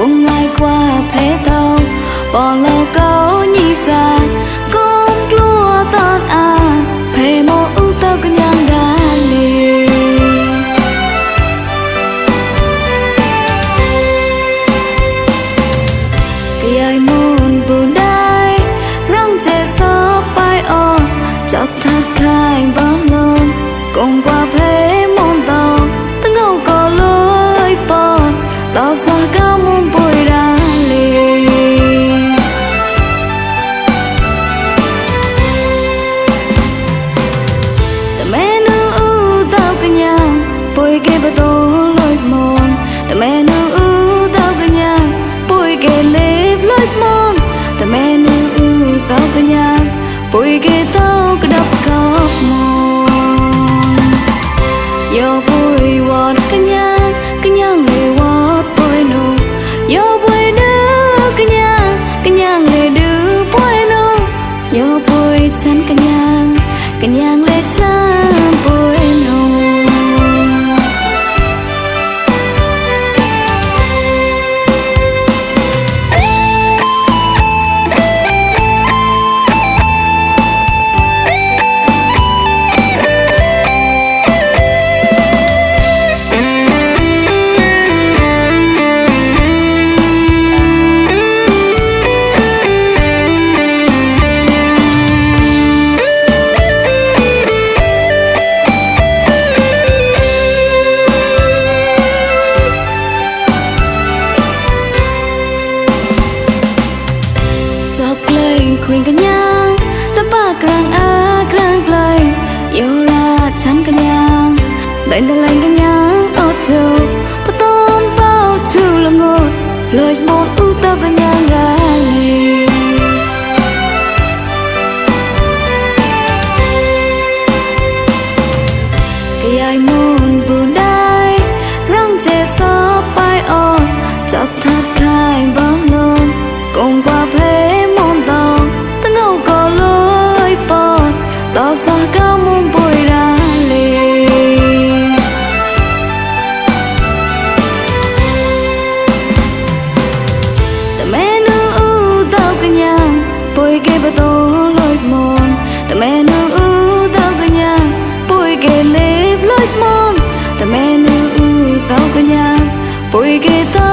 cùng ai qua thế tàu bỏ lâu câu như sao? គេបតូលុយមនតែមែននៅអ៊ូតោកញ្ញាពុយគេលេបលុយមនតែមែននៅអ៊ូតោកញ្ញាពុយគេតោកដប់កោបមនយោពុ បាក្រាំងអាក្រាំងក្លែងយោរាឆាន់កញ្ញាតែងតលែងកញ្ញាអត់ជោបតនបោជូលងត់លួចបនឧតកញ្ញារ៉ាលី cái ai muốn buồn đai rong chè gió bay on chọc tha លេបលួចមកតែមែនអ៊ូតោកញ្ញាពួយគេត